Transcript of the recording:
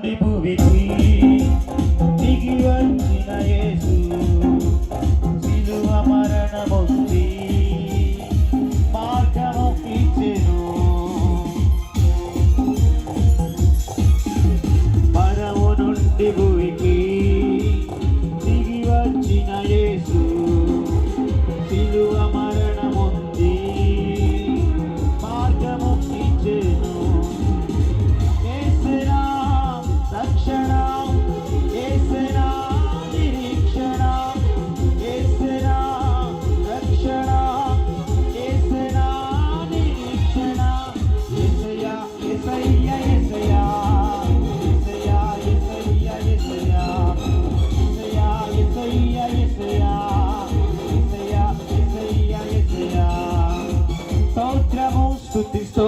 నుండి భూమికి దిగి వచ్చిన యేసు సిలువ మరణమొంది మార్గమొప్పించెను. భూమికి దిగి వచ్చిన యేసు These songs.